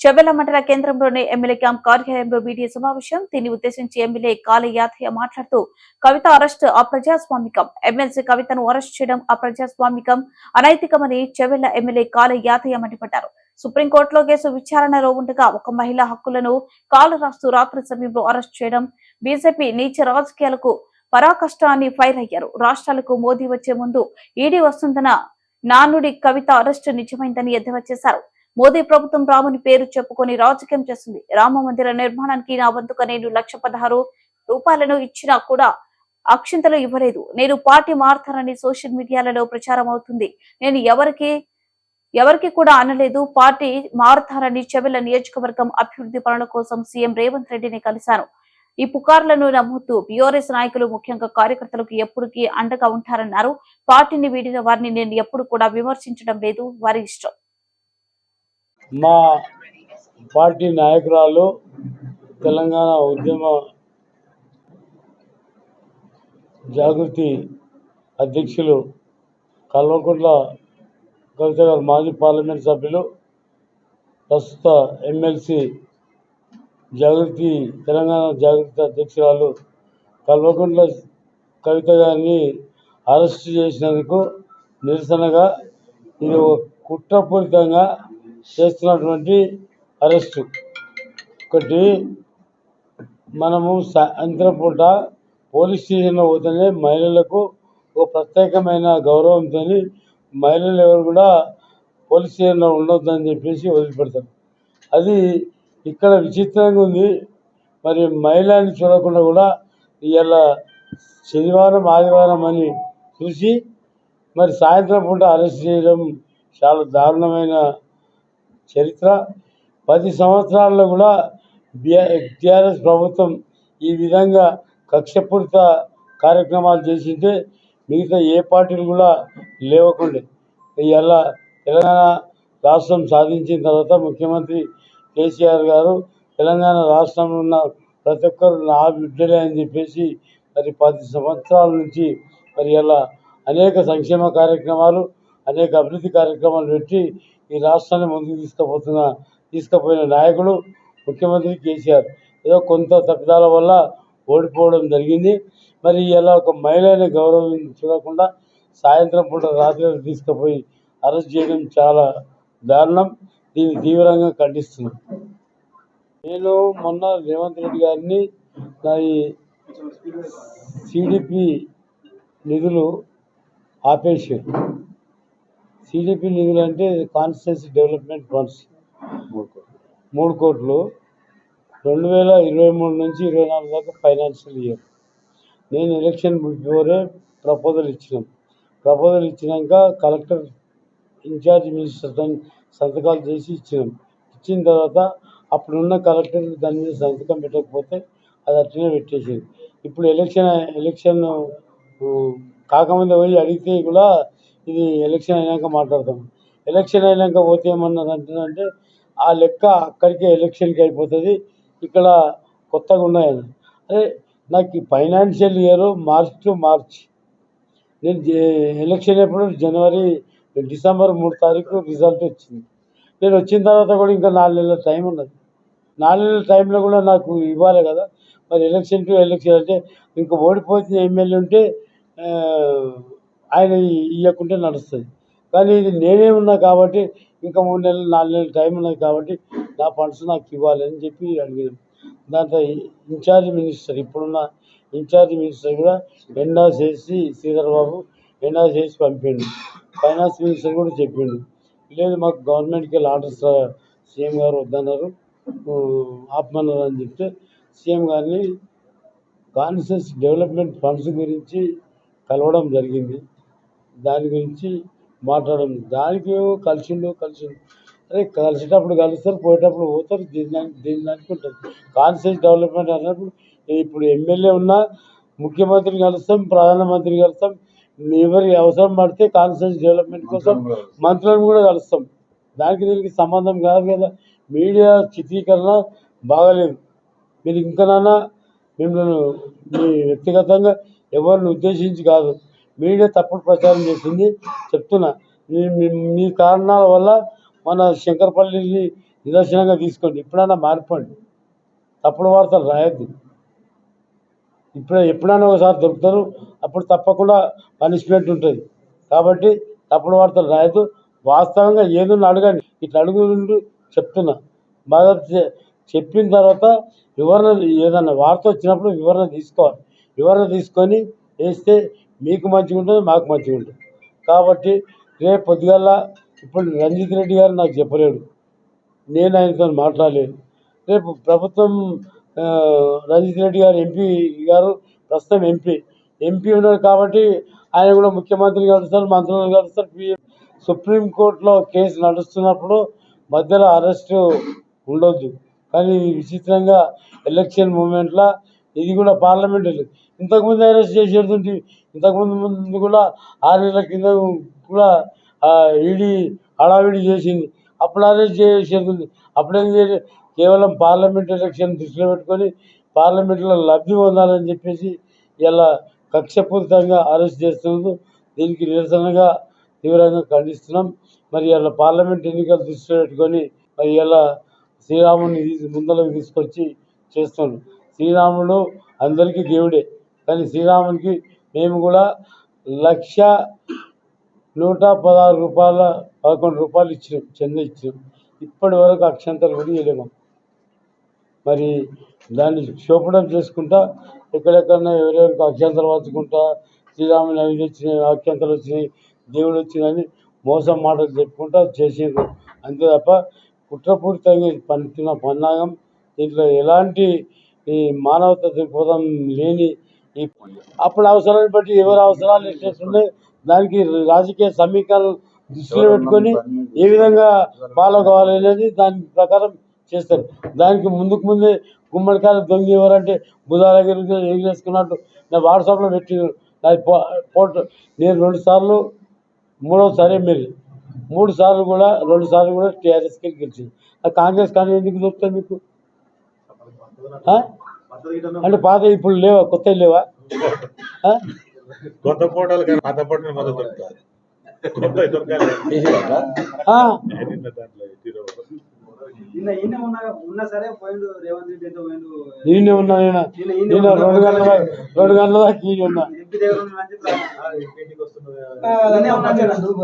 చెవెల మండల కేంద్రంలోని MLA camp కార్యాలయంలో మీడియా సమావేశం. దీన్ని ఉద్దేశించి ఎమ్మెల్యే కాళీ మాట్లాడుతూ కవిత అరెస్ట్ అప్రజాస్వామికం. ఎమ్మెల్సీ కవితను అరెస్ట్ చేయడం అప్రజాస్వామికం. అనైతికమని చెవెల ఎమ్మెల్యే కాళీ యాదయ్య మండిపడ్డారు. సుప్రీంకోర్టులో కేసు విచారణలో ఉండగా ఒక మహిళ హక్కులను కాలు రాస్తూ రాత్రి సమయంలో అరెస్ట్ చేయడం బీజేపీ నీచ రాజకీయాలకు పరాకష్ట అని ఫైర్ అయ్యారు. రాష్ట్రాలకు మోదీ వచ్చే ముందు ఈడీ వస్తుందన్న నానుడి కవిత అరెస్టు నిజమైందని ఎద్దేవా చేశారు. మోదీ ప్రభుత్వం రాముని పేరు చెప్పుకొని రాజకీయం చేస్తుంది. రామ మందిర నిర్మాణానికి నా వంతుక నేను లక్ష పదహారు రూపాయలను ఇచ్చినా కూడా అక్షింతలు ఇవ్వలేదు. నేను పార్టీ మారుతానని సోషల్ మీడియాలలో ప్రచారం అవుతుంది. నేను ఎవరికి ఎవరికి కూడా అనలేదు. పార్టీ మారుతారని చెవిల నియోజకవర్గం అభివృద్ధి పనుల కోసం సీఎం రేవంత్ రెడ్డిని కలిశాను. ఈ పుకార్లను నమ్ముతూ బీఆర్ఎస్ నాయకులు ముఖ్యంగా కార్యకర్తలకు ఎప్పటికీ అండగా ఉంటారన్నారు. పార్టీని వీడిన వారిని నేను ఎప్పుడు కూడా విమర్శించడం లేదు. వారి ఇష్టం. మా పార్టీ నాయకురాలు తెలంగాణ ఉద్యమ జాగృతి అధ్యక్షులు కల్వకుంట్ల కవిత గారు మాజీ పార్లమెంట్ సభ్యులు ప్రస్తుత ఎమ్మెల్సీ జాగృతి తెలంగాణ జాగృతి అధ్యక్షురాలు కల్వకుంట్ల కవిత గారిని అరెస్ట్ చేసినందుకు నిరసనగా ఇది ఒక కుట్రపూరితంగా చేస్తున్నటువంటి అరెస్టు. ఒకటి మనము సాయంత్రం పూట పోలీస్ స్టేషన్లో పోతేనే మహిళలకు ఒక ప్రత్యేకమైన గౌరవంతో మహిళలు ఎవరు కూడా పోలీస్ స్టేషన్లో ఉండొద్దని చెప్పేసి వదిలిపెడతారు. అది ఇక్కడ విచిత్రంగా ఉంది. మరి మహిళని చూడకుండా కూడా ఇలా శనివారం ఆదివారం అని చూసి మరి సాయంత్రం పూట అరెస్ట్ చేయడం చాలా దారుణమైన చరిత్ర. పది సంవత్సరాల్లో కూడా టీఆర్ఎస్ ప్రభుత్వం ఈ విధంగా కక్షపూరిత కార్యక్రమాలు చేసింటే మిగతా ఏ పార్టీలు కూడా లేవకుండే. ఇలా తెలంగాణ రాష్ట్రం సాధించిన తర్వాత ముఖ్యమంత్రి కేసీఆర్ గారు తెలంగాణ రాష్ట్రంలో ఉన్న ప్రతి ఒక్కరు నా బిడ్డలే అని చెప్పేసి మరి పది సంవత్సరాల నుంచి మరి ఇలా అనేక సంక్షేమ కార్యక్రమాలు అనేక అభివృద్ధి కార్యక్రమాలు పెట్టి ఈ రాష్ట్రాన్ని ముందుకు తీసుకుపోతున్న తీసుకుపోయిన నాయకుడు ముఖ్యమంత్రి కేసీఆర్. ఏదో కొంత తప్పిదాల వల్ల ఓడిపోవడం జరిగింది. మరి ఇలా ఒక మహిళని గౌరవం చూడకుండా సాయంత్రం పూట రాత్రి తీసుకుపోయి అరెస్ట్ చేయడం చాలా దారుణం. దీన్ని తీవ్రంగా ఖండిస్తున్నాం. నేను మొన్న రేవంత్ రెడ్డి గారిని నా ఈ సిడిపి నిధులు ఆపేసారు సిడిపి నిధులు అంటే కాన్స్టిట్యూన్సీ డెవలప్మెంట్ ఫండ్స్. మూడు కోట్లు. రెండు వేల ఇరవై మూడు నుంచి ఇరవై నాలుగు దాకా ఫైనాన్షియల్ ఇయర్. నేను ఎలక్షన్ బిఫోరే ప్రపోజల్ ఇచ్చినాం. ప్రపోజల్ ఇచ్చినాక కలెక్టర్ ఇన్ఛార్జ్ మినిస్టర్తో సంతకాలు చేసి ఇచ్చినాం. ఇచ్చిన తర్వాత అప్పుడున్న కలెక్టర్ దాని మీద సంతకం పెట్టకపోతే అది అట్లనే పెట్టేసింది. ఇప్పుడు ఎలక్షన్ ఎలక్షన్ కాకముందే పోయి అడిగితే కూడా ఇది ఎలక్షన్ అయినాక మాట్లాడతాం. ఎలక్షన్ అయినాక పోతే ఏమన్నారు అంటున్నారంటే ఆ లెక్క అక్కడికే ఎలక్షన్కి అయిపోతుంది. ఇక్కడ కొత్తగా ఉన్నాయని అదే. నాకు ఈ financial year March to March. నేను ఎలక్షన్ ఎప్పుడు జనవరి డిసెంబర్ మూడు తారీఖు రిజల్ట్ వచ్చింది. నేను వచ్చిన తర్వాత కూడా ఇంకా నాలుగు నెలల టైం ఉన్నది. నాలుగు నెలల టైంలో కూడా నాకు ఇవ్వాలి కదా. మరి ఎలక్షన్ టు ఎలక్షన్ అంటే ఇంకా ఓడిపోతే ఎమ్మెల్యే ఉంటే ఆయన ఇవ్వకుంటే నడుస్తుంది. కానీ ఇది నేనే ఉన్నా కాబట్టి ఇంకా మూడు నెలలు నాలుగు నెలలు టైం ఉన్నది కాబట్టి నా ఫండ్స్ నాకు ఇవ్వాలని చెప్పి అడిగాను. దాంట్లో ఇన్ఛార్జ్ మినిస్టర్ ఇప్పుడున్న ఇన్ఛార్జ్ మినిస్టర్ కూడా ఎండా చేసి శ్రీధర్ బాబు ఎండా చేసి పంపిండు. ఫైనాన్స్ మినిస్టర్ కూడా చెప్పిండు. లేదు మాకు గవర్నమెంట్కి వెళ్ళి ఆర్డర్స్ సీఎం గారు వద్దన్నారు. ఆపమన్నారు అని చెప్తే సీఎం గారిని కాన్షియస్ డెవలప్మెంట్ ఫండ్స్ గురించి కలవడం జరిగింది. దాని గురించి మాట్లాడడం. దానికి ఏమో కలిసిండు కలిసిండు. అరే కలిసేటప్పుడు కలుస్తారు పోయేటప్పుడు పోతారు దీని దానికి దీని దానికి ఉంటుంది కాన్షియస్ డెవలప్మెంట్ అన్నప్పుడు ఇప్పుడు ఎమ్మెల్యే ఉన్నా ముఖ్యమంత్రిని కలుస్తాం ప్రధానమంత్రిని కలుస్తాం ఎవరి అవసరం పడితే కాన్షియస్ డెవలప్మెంట్ కోసం మంత్రులను కూడా కలుస్తాం. దానికి దీనికి సంబంధం కాదు కదా. మీడియా చిత్రీకరణ బాగలేదు. మీరు ఇంకనైనా మిమ్మల్ని మీ వ్యక్తిగతంగా ఎవరిని ఉద్దేశించి కాదు. మీడియా తప్పుడు ప్రచారం చేసింది చెప్తున్నా. మీ కారణాల వల్ల మన శంకరపల్లిని నిదర్శనంగా తీసుకోండి. ఎప్పుడైనా మారిపోండి. తప్పుడు వార్తలు రాయద్దు. ఇప్పుడు ఎప్పుడైనా ఒకసారి దొరుకుతారు. అప్పుడు తప్పకుండా పనిష్మెంట్ ఉంటుంది. కాబట్టి తప్పుడు వార్తలు రాయద్దు. వాస్తవంగా ఏదన్నా అడగండి. ఇట్లా అడుగు చెప్తున్నా. బాగా చెప్పిన తర్వాత వివరణ ఏదన్నా వార్త వచ్చినప్పుడు వివరణ తీసుకోవాలి. వివరణ తీసుకొని వేస్తే మీకు మంచిగా ఉంటుంది మాకు మంచిగా ఉంటుంది కాబట్టి రేపు పొద్దుగల్లా ఇప్పుడు రంజిత్ రెడ్డి గారు నాకు చెప్పలేడు. నేను ఆయనతో మాట్లాడలేదు. రేపు ప్రభుత్వం రంజిత్ రెడ్డి గారు ఎంపీ గారు ప్రస్తుతం ఎంపీ. ఎంపీ ఉన్నాడు కాబట్టి ఆయన కూడా ముఖ్యమంత్రి కలుస్తారు మంత్రులు కలుస్తారు. సుప్రీంకోర్టులో కేసు నడుస్తున్నప్పుడు మధ్యలో అరెస్టు ఉండొద్దు. కానీ ఇది విచిత్రంగా ఎలక్షన్ మూమెంట్లో ఇది కూడా పార్లమెంట్ ఇంతకుముందు అరెస్ట్ చేసేది ఇంతకుముందు ముందు కూడా ఆరు నెలల కింద కూడా ఈడీ హడావిడి చేసింది. అప్పుడు అరెస్ట్ చేసేది అప్పుడేం చేయాలి కేవలం పార్లమెంట్ ఎలక్షన్ దృష్టిలో పెట్టుకొని పార్లమెంట్లో లబ్ధి పొందాలని చెప్పేసి ఇలా కక్షపూరితంగా అరెస్ట్ చేస్తున్నారు దీనికి నిరసనగా తీవ్రంగా ఖండిస్తున్నాం. మరి ఇలా పార్లమెంట్ ఎన్నికలు దృష్టిలో పెట్టుకొని మరి ఇలా శ్రీరాముని ముందరకు తీసుకొచ్చి చేస్తున్నాడు శ్రీరాముడు అందరికీ దేవుడే. కానీ శ్రీరామునికి మేము కూడా లక్ష నూట పదహారు రూపాయల పదకొండు రూపాయలు ఇచ్చినాం చంద ఇచ్చినాం. ఇప్పటి వరకు అక్షంతలు కూడా ఇవ్వలేము మరి దాన్ని శోభనం చేసుకుంటా ఎక్కడెక్కడన్నా ఎవరెవరికి అక్షంతలు పంచుకుంటా శ్రీరాముని అవి వచ్చినాయి అక్షంతలు వచ్చినాయి దేవుడు వచ్చినాయని మోసం మాటలు చెప్పుకుంటా చేసిండ్రు. అంతే తప్ప కుట్రపూరితంగా పండుతున్న పన్నాగం దీంట్లో ఎలాంటి ఈ మానవత దృక్పథం లేని అప్పుడు అవసరాన్ని బట్టి ఎవరి అవసరాలు ఎట్లెట్లున్నాయి దానికి రాజకీయ సమీకరణలు దృష్టిలో పెట్టుకొని ఏ విధంగా ఫాలో కావాలి అనేది దాని ప్రకారం చేస్తారు. దానికి ముందుకు ముందే గుమ్మడికాయలు దొంగ ఎవరంటే బుధాల దగ్గర ఎగిరేసుకున్నట్టు నేను వాట్సాప్లో పెట్టి నాది ఫోటో నేను రెండు సార్లు మూడోసారి ఎమ్మెల్యే. మూడు సార్లు కూడా రెండు సార్లు కూడా టీఆర్ఎస్కి గెలిచింది. కాంగ్రెస్ కానీ ఎందుకు దొరుకుతాయి మీకు? అంటే పాత ఇప్పుడు లేవా? కొత్త లేవా? ఆ? కొత్త ఫోటోలు కానీ పాత ఫోటోలు మొదలు దొరుకుతాయి. ఈయన ఉన్నా నేనే. రెండు గంటల దాకా- రెండు గంటల ఈయన ఉన్నా.